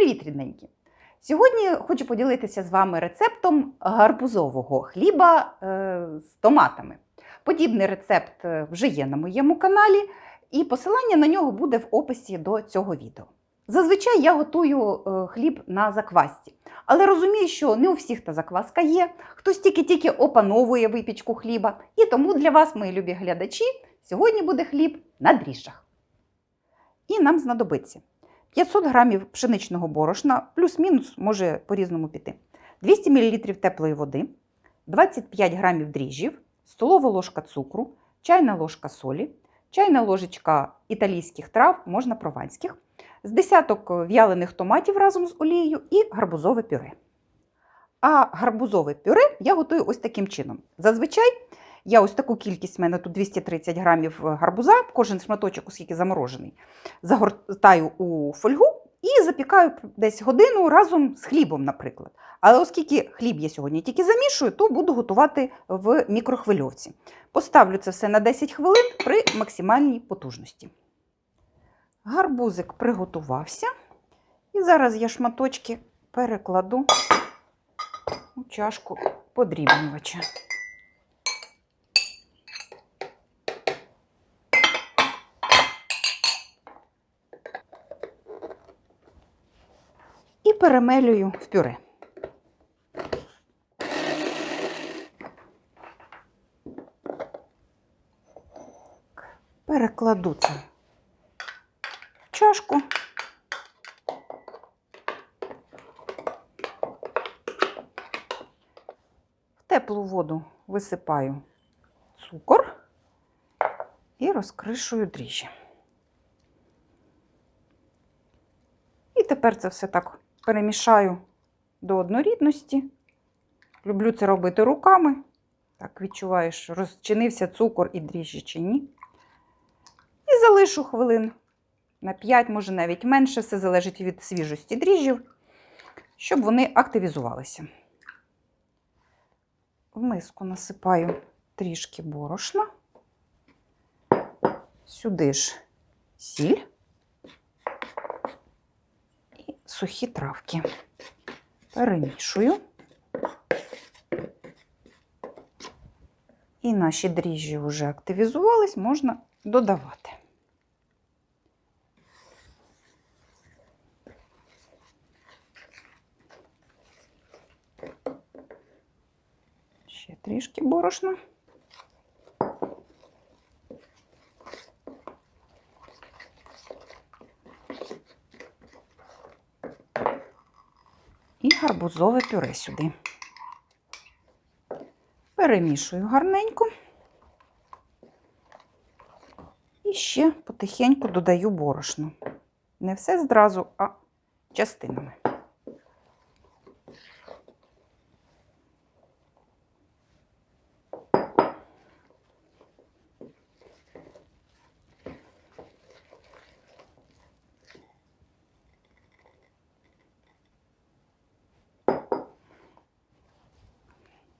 Привіт, рідненькі! Сьогодні хочу поділитися з вами рецептом гарбузового хліба е, з томатами. Подібний рецепт е, вже є на моєму каналі, і посилання на нього буде в описі до цього відео. Зазвичай я готую е, хліб на заквасці, але розумію, що не у всіх та закваска є, хтось тільки-тільки опановує випічку хліба. І тому для вас, мої любі глядачі, сьогодні буде хліб на дріжджах. І нам знадобиться 500 грамів пшеничного борошна, плюс-мінус може по-різному піти, 200 мл теплої води, 25 грамів дріжджів, столова ложка цукру, чайна ложка солі, чайна ложечка італійських трав, можна прованських, з десяток в'ялених томатів разом з олією і гарбузове пюре. А гарбузове пюре я готую ось таким чином. Зазвичай я ось таку кількість, в мене тут 230 грамів гарбуза, кожен шматочок, оскільки заморожений, загортаю у фольгу і запікаю десь годину разом з хлібом, наприклад. Але оскільки хліб я сьогодні тільки замішую, то буду готувати в мікрохвильовці. Поставлю це все на 10 хвилин при максимальній потужності. Гарбузик приготувався. І зараз я шматочки перекладу у чашку подрібнювача. І перемелюю в пюре. Перекладу це в чашку. В теплу воду висипаю цукор і розкришую дріжджі. І тепер це все так перемішаю до однорідності. Люблю це робити руками. Так, відчуваєш, розчинився цукор і дріжджі чи ні. І залишу хвилин на 5, може навіть менше, все залежить від свіжості дріжджів, щоб вони активізувалися. В миску насипаю трішки борошна, сюди ж сіль і сухі травки. Перемішую. І наші дріжджі вже активізувались, можна додавати. Ще трішки борошна. Гарбузове пюре сюди. Перемішую гарненько. І ще потихеньку додаю борошно. Не все зразу, а частинами.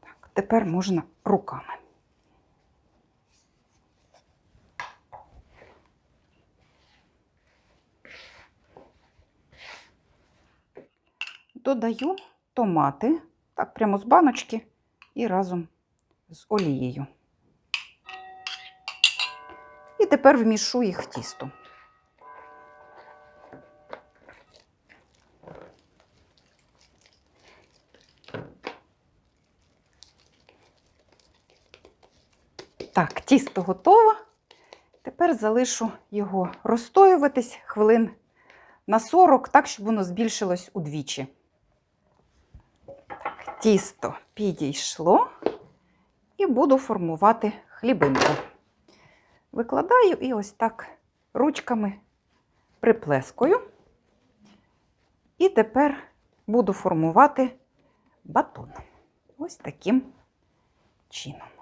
Так, тепер можна руками. Додаю томати, так, прямо з баночки і разом з олією. І тепер вмішу їх в тісто. Так, тісто готове. Тепер залишу його розстоюватись хвилин на 40, так, щоб воно збільшилось удвічі. Так, тісто підійшло і буду формувати хлібинку. Викладаю і ось так ручками приплескую. І тепер буду формувати батон. Ось таким чином.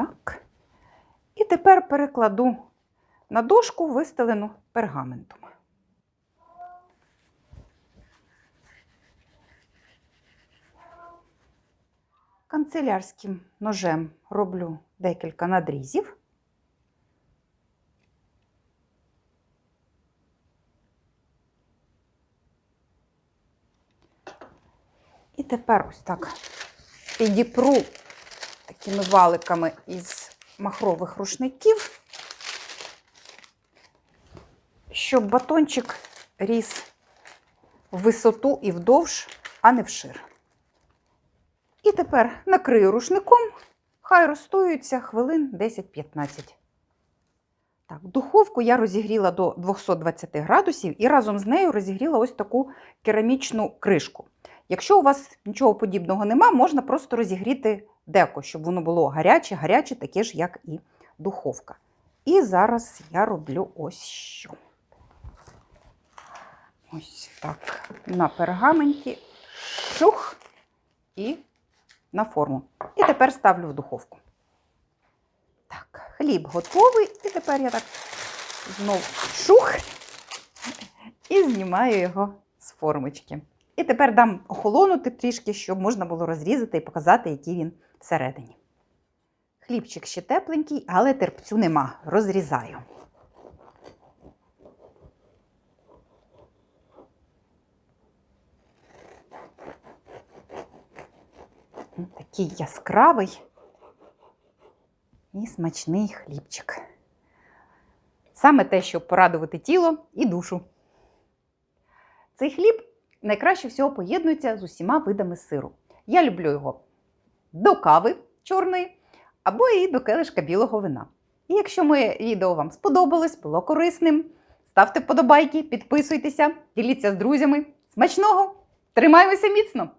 Так. І тепер перекладу на дошку, вистелену пергаментом. Канцелярським ножем роблю декілька надрізів. І тепер ось так підіпру такими валиками із махрових рушників, щоб батончик ріс в висоту і вдовж, а не вшир. І тепер накрию рушником, хай розстоються хвилин 10-15. Так, духовку я розігріла до 220 градусів і разом з нею розігріла ось таку керамічну кришку. Якщо у вас нічого подібного нема, можна просто розігріти деко, щоб воно було гаряче, гаряче, таке ж, як і духовка. І зараз я роблю ось що. Ось так. На пергаменті шух і на форму. І тепер ставлю в духовку. Так, хліб готовий. І тепер я так знову шух і знімаю його з формочки. І тепер дам охолонути трішки, щоб можна було розрізати і показати, який він всередині. Хлібчик ще тепленький, але терпцю нема. Розрізаю. Такий яскравий і смачний хлібчик. Саме те, щоб порадувати тіло і душу. Цей хліб найкраще всього поєднується з усіма видами сиру. Я люблю його до кави чорної або і до келишка білого вина. І якщо моє відео вам сподобалось, було корисним, ставте вподобайки, підписуйтеся, діліться з друзями. Смачного! Тримаємося міцно!